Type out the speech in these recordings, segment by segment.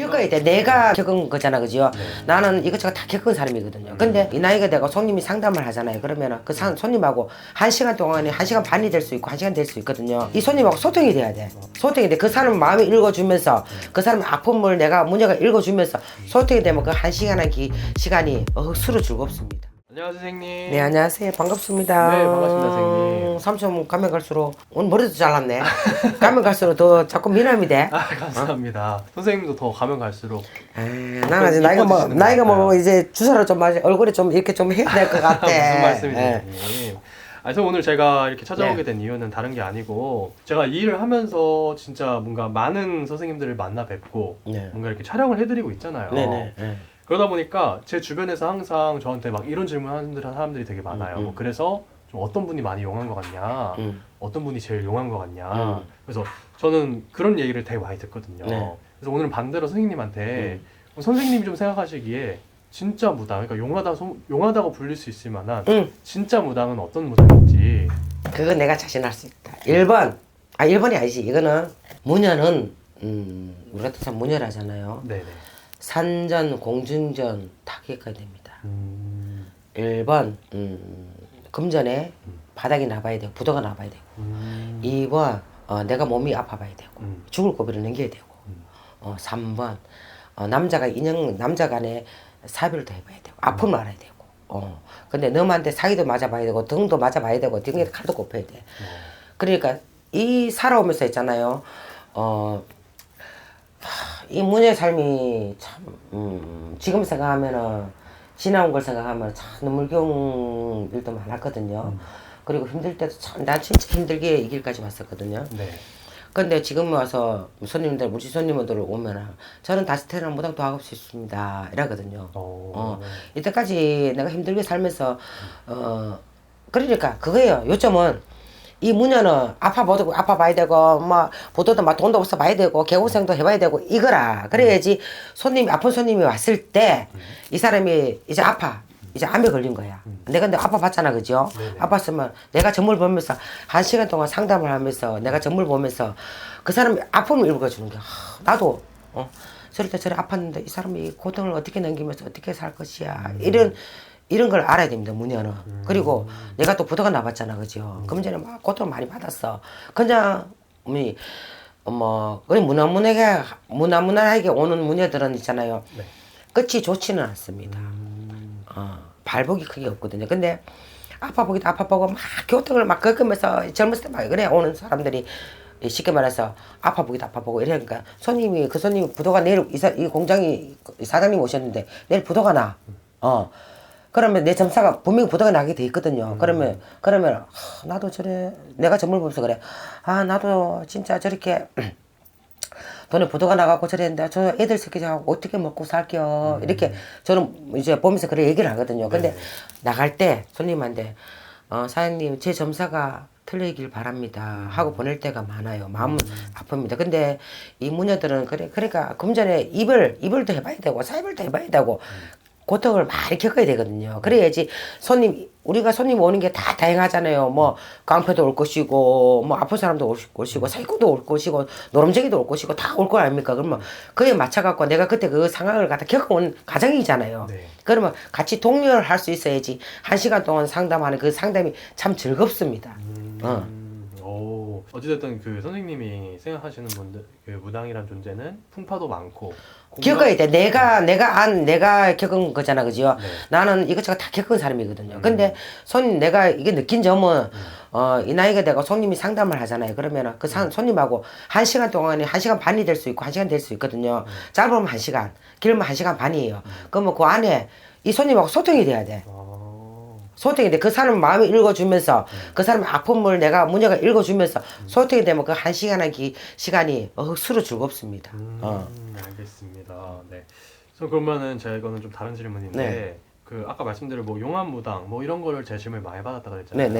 겪어야 돼. 내가 겪은 거잖아, 그죠? 나는 이것저것 다 겪은 사람이거든요. 근데 이 나이가 되고 손님이 상담을 하잖아요. 그러면은 그 상- 손님하고 한 시간 동안에 한 시간 반이 될 수 있고 한 시간 될 수 있거든요. 이 손님하고 소통이 돼야 돼. 소통이 돼. 그 사람 마음을 읽어주면서 그 사람 아픔을 내가 문제가 읽어주면서 소통이 되면 그 한 시간의 기, 시간이 억수로 즐겁습니다. 안녕하세요 선생님. 네, 안녕하세요. 반갑습니다. 네, 반갑습니다, 선생님. 삼촌 가면 갈수록 오늘 머리도 잘랐네. 가면 갈수록 더 자꾸 미남이 돼. 아 감사합니다. 선생님도 더 가면 갈수록 아, 나는 아직 나이가 뭐 이뻐지시는 나이가 것 뭐 같아요. 이제 주사를 좀 맞아 얼굴에 좀 이렇게 좀 해야 될 것 같아. 무슨 말씀이세요, 예. 선생님? 아, 그래서 오늘 제가 이렇게 찾아오게 네. 된 이유는 다른 게 아니고 제가 이 일을 하면서 진짜 뭔가 많은 선생님들을 만나 뵙고 네. 뭔가 이렇게 촬영을 해드리고 있잖아요. 네네. 예. 그러다 보니까 제 주변에서 항상 저한테 막 이런 질문 하는 사람들이 되게 많아요. 음, 음. 뭐 그래서 좀 어떤 분이 많이 용한 것 같냐, 음. 어떤 분이 제일 용한 것 같냐. 음. 그래서 저는 그런 얘기를 되게 많이 듣거든요. 네. 그래서 오늘은 반대로 선생님한테 선생님이 좀 생각하시기에 진짜 무당, 그러니까 용하다, 소- 용하다고 불릴 수 있을 만한 응. 진짜 무당은 어떤 무당인지. 그거 내가 자신할 수 있다. 1번. 아, 1번이 아니지. 이거는 무녀는 음, 우리 같은 사람 무녀라잖아요. 네네. 산전, 공중전 다 기억해야 됩니다. 음, 1번. 음, 금전에 바닥이 나봐야 되고 부도가 나봐야 되고. 음, 2번. 어, 내가 몸이 아파봐야 되고. 음, 죽을 고비를 넘겨야 되고. 어, 3번. 어, 남자가 인형 남자 간에 더 해봐야 되고 아픔을 알아야 되고. 어. 근데 너한테 사기도 맞아봐야 되고 등도 맞아봐야 되고 등에 칼도 꼽혀야 돼. 그러니까 이 살아오면서 있잖아요. 어. 하, 이 문의 삶이 참 음, 지금 생각하면은 지나온 걸 생각하면 참 눈물겨운 일도 많았거든요. 그리고 힘들 때도 참 난 진짜 힘들게 이 길까지 왔었거든요. 네. 근데 지금 와서 손님들 우리 손님들 오면은 저는 다시 태어나 무당도 하고 싶습니다 이러거든요. 어, 어 이때까지 내가 힘들게 살면서 어 그러니까 그거예요. 요점은 이 무녀는 아파 보고 아파 봐야 되고 뭐 보도도 막 돈도 없어 봐야 되고 개고생도 해봐야 되고 이거라. 그래야지 손님이 아픈 손님이 왔을 때 이 사람이 이제 아파. 이제 암에 걸린 거야. 내가 근데 아파 봤잖아, 그죠? 아팠으면 내가 점을 보면서 한 시간 동안 상담을 하면서 내가 점을 보면서 그 사람이 아픔을 읽어주는 게 하, 나도 어 저럴 때 저래 아팠는데 이 사람이 고통을 어떻게 넘기면서 어떻게 살 것이야. 이런 이런 걸 알아야 됩니다 무녀는 그리고 내가 또 부도가 나봤잖아 그죠? 금전에 막 고통을 많이 받았어. 그냥 우리 뭐 거의 무난무난하게 무난무난하게 오는 무녀들은 있잖아요. 네. 끝이 좋지는 않습니다. 어, 발복이 크게 없거든요. 근데 아파 보기도 아파 보고 막 교통을 막 겪으면서 젊었을 때 막 그래 오는 사람들이 쉽게 말해서 아파 보기도 아파 보고 이러니까 손님이 그 손님이 부도가 내일 이, 사, 이 공장이 이 사장님 오셨는데 내일 부도가 나. 어. 그러면 내 점사가 분명히 부도가 나게 돼 있거든요. 그러면 그러면 하, 나도 저래. 내가 점을 보면서 그래. 아 나도 진짜 저렇게 돈에 부도가 나가고 저랬는데 저 애들 새끼하고 어떻게 먹고 살게요. 이렇게 저는 이제 보면서 그래 얘기를 하거든요. 근데 나갈 때 손님한테 어 사장님 제 점사가 틀리길 바랍니다. 하고 보낼 때가 많아요. 마음은 아픕니다. 근데 이 무녀들은 그래 그러니까 금 전에 입을 입을도 해봐야 되고 사입을도 해봐야 되고 고통을 많이 겪어야 되거든요. 그래야지 손님 우리가 손님 오는 게 다 다양하잖아요. 뭐 깡패도 올 것이고 뭐 아픈 사람도 올 것이고 사기꾼도 올 것이고 노름쟁이도 올 것이고 다 올 거 아닙니까? 그러면 그에 맞춰 갖고 내가 그때 그 상황을 갖다 겪어온 가정이잖아요. 네. 그러면 같이 동료를 할 수 있어야지 한 시간 동안 상담하는 그 상담이 참 즐겁습니다. 어. 음, 오. 어찌됐든 그 선생님이 생각하시는 분들 그 무당이란 존재는 풍파도 많고 겪어야 돼. 내가 내가 안 내가 겪은 거잖아, 그죠? 네. 나는 이것저것 다 겪은 사람이거든요. 근데 손 내가 이게 느낀 점은 어 이 나이가 되고 손님이 상담을 하잖아요. 그러면은 그 상, 손님하고 한 시간 동안에 한 시간 반이 될 수 있고 한 시간 될 수 있거든요. 짧으면 한 시간, 길면 한 시간 반이에요. 그러면 그 안에 이 손님하고 소통이 돼야 돼. 아, 소통이 돼. 그 사람 마음을 읽어주면서 그 사람의 아픔을 내가 문제가 읽어주면서 소통이 되면 그 한 시간의 기, 시간이 억수로 즐겁습니다. 어. 음, 알겠습니다. 네. 그래서 그러면은 제가 이거는 좀 다른 질문인데 네. 그 아까 말씀드린 뭐 용암 무당 뭐 이런 거를 제 질문을 많이 받았다 그랬잖아요. 네,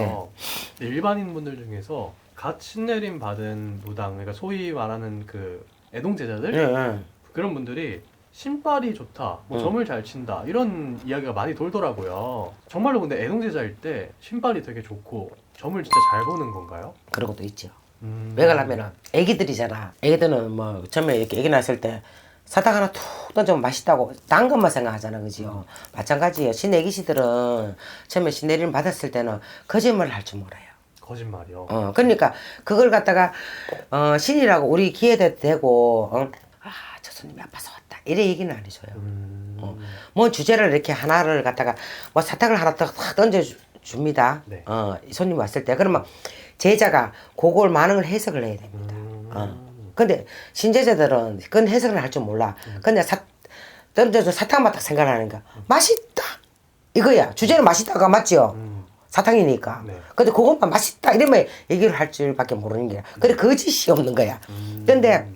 네. 일반인 분들 중에서 갓 신내림 받은 무당, 그러니까 소위 말하는 그 애동 제자들 예, 예. 그런 분들이 신발이 좋다, 뭐 응. 점을 잘 친다 이런 이야기가 많이 돌더라고요. 정말로 근데 애동 제자일 때 신발이 되게 좋고 점을 진짜 잘 보는 건가요? 그런 것도 있죠. 음. 왜 그러냐면은 애기들이잖아. 애기들은 뭐 처음에 이렇게 애기 낳았을 때 사탕 하나 툭 던지면 맛있다고 단 것만 생각하잖아 그지요 마찬가지예요 신내기시들은 처음에 신내리를 받았을 때는 거짓말을 할 줄 몰라요 거짓말이요. 어 그러니까 그걸 갖다가 어 신이라고 우리 기회도 되고 어? 아저 손님이 아파서 왔다 이래 얘기는 안 해줘요 음, 뭐 주제를 이렇게 하나를 갖다가 뭐 사탕을 하나 딱 던져 주- 줍니다. 네. 어, 손님 왔을 때 그러면 제자가 그걸 많은 해석을 해야 됩니다. 음. 어. 근데 신제자들은 그건 해석을 할 줄 몰라. 근데 사 던져서 사탕만 딱 생각하는 거야. 맛있다 이거야. 주제는 맛있다가 맞지요. 음. 사탕이니까. 네. 근데 그것만 맛있다 이러면 얘기를 할 줄밖에 모르는 거야. 근데 거짓이 없는 거야. 음. 근데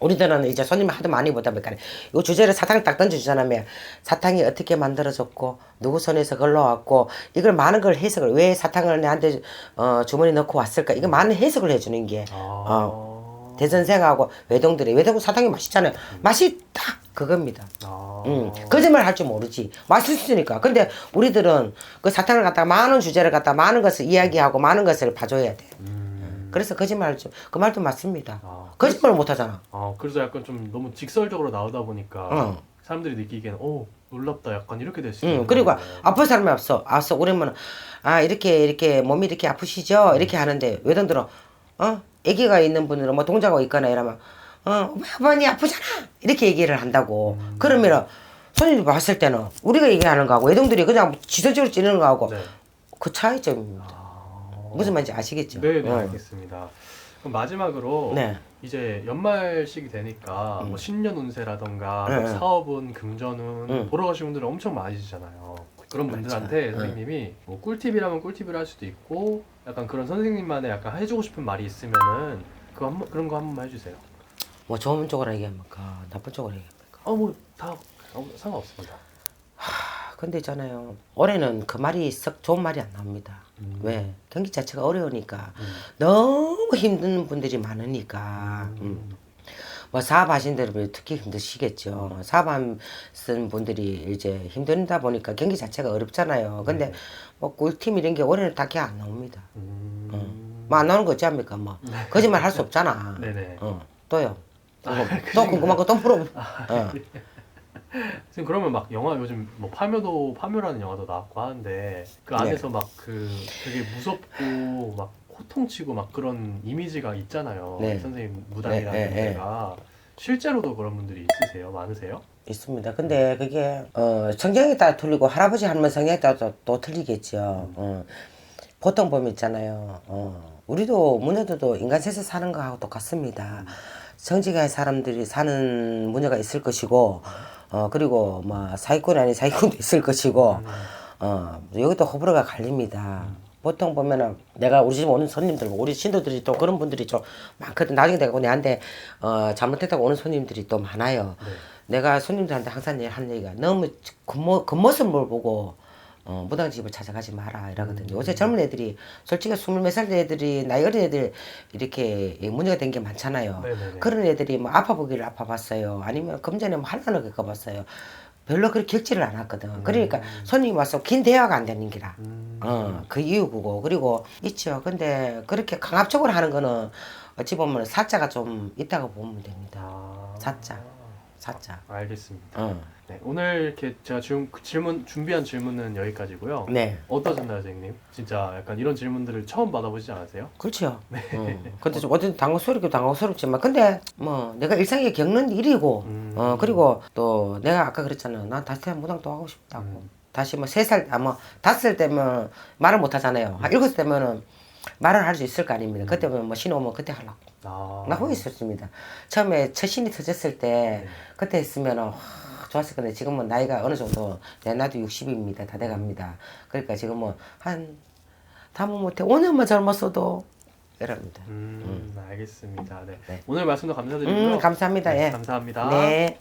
우리들은 이제 손님이 하도 많이 보다 보니까 이 주제를 사탕을 딱 던져주잖아요. 사탕이 어떻게 만들어졌고 누구 손에서 걸러왔고 이걸 많은 걸 해석을 왜 사탕을 내한테 어, 주머니 넣고 왔을까 이거 많은 해석을 해주는 게 아. 어, 대선생하고 외동들이 외동 사탕이 맛있잖아요. 맛있다 그겁니다. 아. 음, 거짓말 할 줄 모르지. 맛있으니까. 근데 우리들은 그 사탕을 갖다가 많은 주제를 갖다 많은 것을 이야기하고 많은 것을 봐줘야 돼. 음. 그래서 거짓말 할 줄, 그 말도 맞습니다. 아. 거짓말을 못 하잖아. 아, 그래서 약간 좀 너무 직설적으로 나오다 보니까 응. 사람들이 느끼기에는 오 놀랍다 약간 이렇게 될수 응, 있는 그리고 거예요. 아픈 사람이 없어. 없어. 우리면 아 이렇게 이렇게 몸이 이렇게 아프시죠? 이렇게 하는데 외동들은 어 아기가 있는 분들은 뭐 동자가 있거나 이러면 어 어머니 아프잖아 이렇게 얘기를 한다고. 그러면은 손님이 봤을 때는 우리가 얘기하는 거하고 외동들이 그냥 지도적으로 찌르는 거하고 네. 그 차이점입니다. 아. 무슨 말인지 아시겠죠? 네, 네, 응. 알겠습니다. 그럼 마지막으로 네. 이제 연말식이 되니까 뭐 신년 운세라던가 네, 뭐 네. 사업운, 금전운 응. 보러 가신 분들은 엄청 많으시잖아요. 그런 맞죠. 분들한테 응. 선생님이 뭐 꿀팁이라면 꿀팁을 할 수도 있고 약간 그런 선생님만의 약간 해주고 싶은 말이 있으면은 그 한, 번- 그런 거 한 번만 해주세요. 뭐 좋은 쪽으로 얘기합니까? 나쁜 쪽으로 얘기합니까? 어 뭐 다 상관없습니다. 아, 근데 있잖아요. 올해는 그 말이 썩 좋은 말이 안 나옵니다. 음. 왜? 경기 자체가 어려우니까 음. 너무 힘든 분들이 많으니까. 음. 뭐 사업하신 분들 특히 힘드시겠죠. 사업한 쓴 분들이 이제 힘들다 보니까 경기 자체가 어렵잖아요. 근데 뭐 꿀팀 이런 게 올해는 딱히 안 나옵니다. 음. 뭐안 나오는 거 어찌합니까? 뭐 거짓말 할 수 없잖아. 네네. 어, 또요. 또, 아, 또 궁금한 거 또 물어보. 어. 선생님 그러면 막 영화 요즘 뭐 파묘도 파묘라는 영화도 나왔고 하는데 그 네. 안에서 막 그 되게 무섭고 막 호통치고 막 그런 이미지가 있잖아요. 네. 선생님 무당이라는 네, 네, 네. 데가 실제로도 그런 분들이 있으세요? 많으세요? 있습니다. 근데 그게 어, 성향에 따라 틀리고 할아버지 할머니 성향에 따라 또, 또 틀리겠죠. 어, 보통 보면 있잖아요. 어, 우리도 문화도도 인간 셋에 사는 거하고 똑같습니다. 정직한 사람들이 사는 문화가 있을 것이고, 어, 그리고 뭐 사기꾼 아닌 사기꾼도 있을 것이고, 어, 여기도 호불호가 갈립니다. 보통 보면은 내가 우리 집 오는 손님들, 우리 신도들이 또 그런 분들이 좀 많거든. 나중에 내가 내한테 어, 잘못했다고 오는 손님들이 또 많아요. 내가 손님들한테 항상 하는 얘기가 너무 겉모, 겉모습을 보고 어, 무당집을 찾아가지 마라 이러거든요. 요새 젊은 애들이 솔직히 스물 몇 살 애들이 나이 어린 애들 이렇게 문제가 된 게 많잖아요. 네네네. 그런 애들이 뭐 아파 보기를 아파 봤어요. 아니면 금전에 뭐 한란을 겪어 봤어요. 별로 그렇게 겪지를 않았거든. 그러니까 손님이 와서 긴 대화가 안 되는 기라. 음. 어, 그 이유고 그리고 있죠. 근데 그렇게 강압적으로 하는 거는 어찌 보면 사자가 좀 있다고 보면 됩니다. 아. 사자, 사자. 알겠습니다. 어, 네, 오늘 이렇게 제가 질, 그 질문 준비한 질문은 여기까지고요. 네, 어떠셨나요, 선생님? 진짜 약간 이런 질문들을 처음 받아보시지 않으세요? 그렇죠. 어. 근데 좀 어쨌든 당황스럽기도 당황스럽지만 근데 뭐 내가 일상에 겪는 일이고, 음. 어 그리고 또 내가 아까 그랬잖아. 난 다시 무당도 하고 싶다고. 음. 다시 뭐 세 살, 아뭐 다섯 살 때면 말을 못 하잖아요. 한 일곱 살 때면은 말을 할 수 있을 거 아닙니까? 그때면 뭐 신호 오면 그때 하려고. 아. 나 후회 있었습니다. 처음에 첫 신이 터졌을 때 그때 했으면 은 좋았을 건데 지금은 나이가 어느 정도 내 나도 60입니다. 다 돼갑니다. 그러니까 지금은 한 다음 못해 5년만 젊었어도 이럽니다. 음, 알겠습니다. 네. 네. 오늘 말씀도 감사드리고요. 음 감사합니다. 네, 예. 감사합니다. 네.